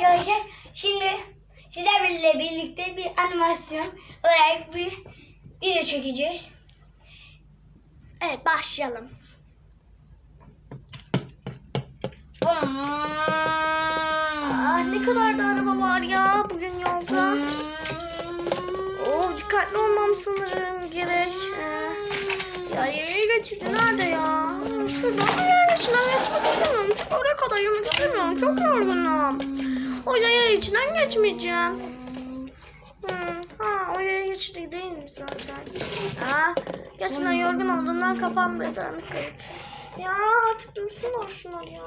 arkadaşlar şimdi sizlerle birlikte bir animasyon olarak bir video çekeceğiz. Evet başlayalım. Ah ne kadar da araba var ya bugün yolda. Oo dikkatli olmam sanırım gerek. Ee, ya yaya geçidi nerede ya? Şurada ama yaya geçinden geçmek istemiyorum. Çünkü oraya kadar yürümek istemiyorum. Çok yorgunum. O yaya geçinden geçmeyeceğim. Hmm, ha o yaya geçidi değil mi zaten? Ha, gerçekten yorgun olduğumdan kafam böyle dağınık kayıp. Ya artık dursunlar şunlar ya.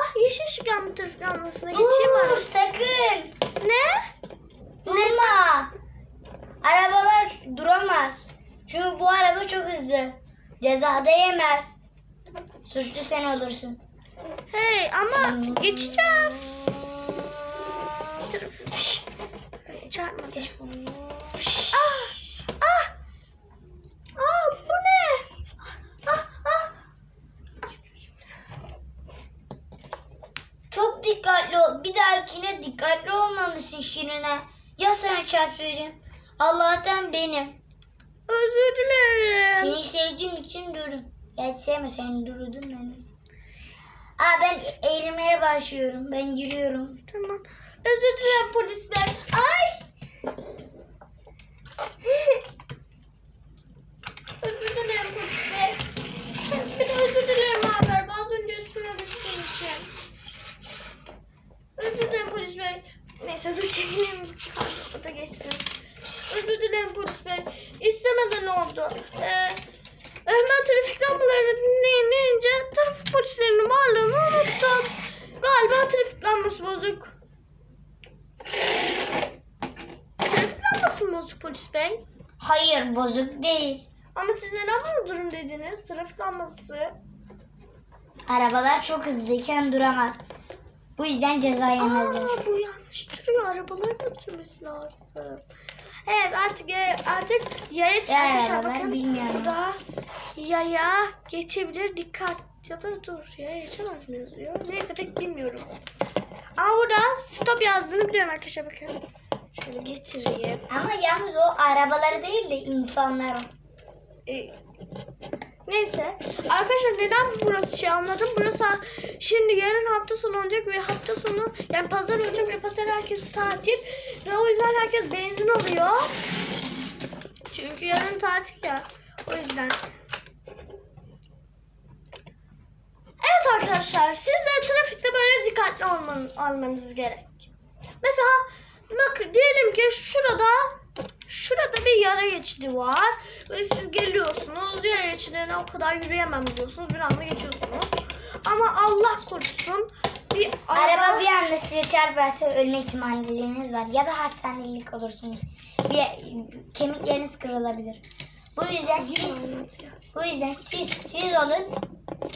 Ah yeşil ışık yandı trafik lambasına geçeyim Dur sakın. Ne? Durma. Arabalar duramaz. Çünkü bu araba çok hızlı. Ceza da yemez. Suçlu sen olursun. Hey ama geçeceğim. Trafik. Şşş. Çarpma. Şşş. Ah! Ah! Ah bu ne? Ah ah! Çok dikkatli ol. Bir dahakine dikkatli olmalısın Şirine. Ya sana çarpsaydım? Allah'tan benim. Özür dilerim. Seni sevdiğim için durdum. Gerçi sevmeseydim dururdum ben. Aa ben eğrilmeye başlıyorum. Ben giriyorum. Tamam. Özür dilerim polis bey. Ay! özür dilerim polis bey. Bir de özür dilerim haber. Az önce üstüne düştüğüm için. Özür dilerim polis bey. Neyse dur çekelim. Karnımı da geçsin. Özür dilerim polis bey. İstemeden oldu. Ee, hemen trafik lambalarını dinleyince trafik polislerinin varlığını unuttum. Galiba trafik lambası bozuk. Trafik lambası mı bozuk polis bey? Hayır bozuk değil. Ama siz neden bana durum dediniz? Trafik lambası. Arabalar çok hızlıyken duramaz. Bu yüzden ceza yemezler. Aa, bu yanlış duruyor. Arabaların götürmesi lazım. Evet artık yaya, artık yaya arabalar bakın bilmiyorum. burada yaya geçebilir dikkat ya da dur yaya geçemez mi yazıyor neyse pek bilmiyorum ama burada stop yazdığını biliyorum arkadaşlar bakın şöyle getireyim. Ama yalnız o arabaları değil de insanlar. Ee, neyse. Arkadaşlar neden burası şey anladım? Burası şimdi yarın hafta sonu olacak ve hafta sonu yani pazar olacak ve pazar herkes tatil. Ve o yüzden herkes benzin alıyor. Çünkü yarın tatil ya. O yüzden. Evet arkadaşlar siz de trafikte böyle dikkatli olman, almanız gerek. Mesela bak diyelim ki şurada şurada bir yara geçidi var ve siz geliyorsunuz yara geçidine o kadar yürüyemem diyorsunuz bir anda geçiyorsunuz. Ama Allah korusun bir Araba bir anda size çarparsa ölme ihtimalleriniz var. Ya da hastanelik olursunuz. Bir kemikleriniz kırılabilir. Bu yüzden siz bu yüzden siz siz olun.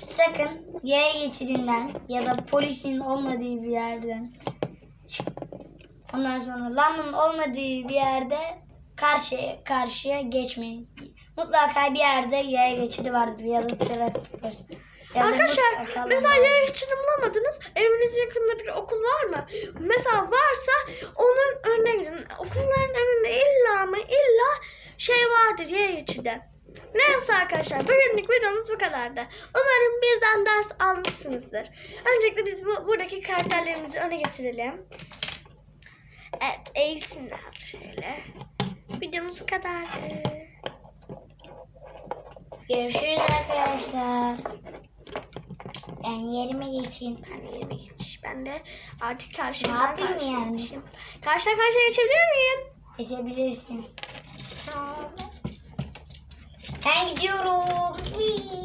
Sakın yaya geçidinden ya da polisin olmadığı bir yerden. Ondan sonra lambın olmadığı bir yerde karşıya karşıya geçmeyin. Mutlaka bir yerde yaya geçidi vardır ya da trafik polis. Arkadaşlar mesela yaya geçidi bulamadınız. Evinizin yakında bir okul var mı? Mesela varsa onun önüne gidin. Okulların önünde illa ama illa şey vardır yaya geçidi. Neyse arkadaşlar bugünlük videomuz bu kadardı. Umarım bizden ders almışsınızdır. Öncelikle biz bu, buradaki karakterlerimizi öne getirelim. Evet eğilsinler şöyle. Videomuz bu kadardı. Görüşürüz arkadaşlar. Ben yerime geçeyim. Ben de yerime geç. Ben de artık karşıdan karşıya yani? geçeyim. Karşıdan karşıya geçebilir miyim? Geçebilirsin. Ben gidiyorum.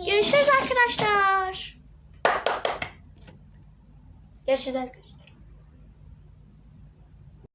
Görüşürüz arkadaşlar. Görüşürüz arkadaşlar.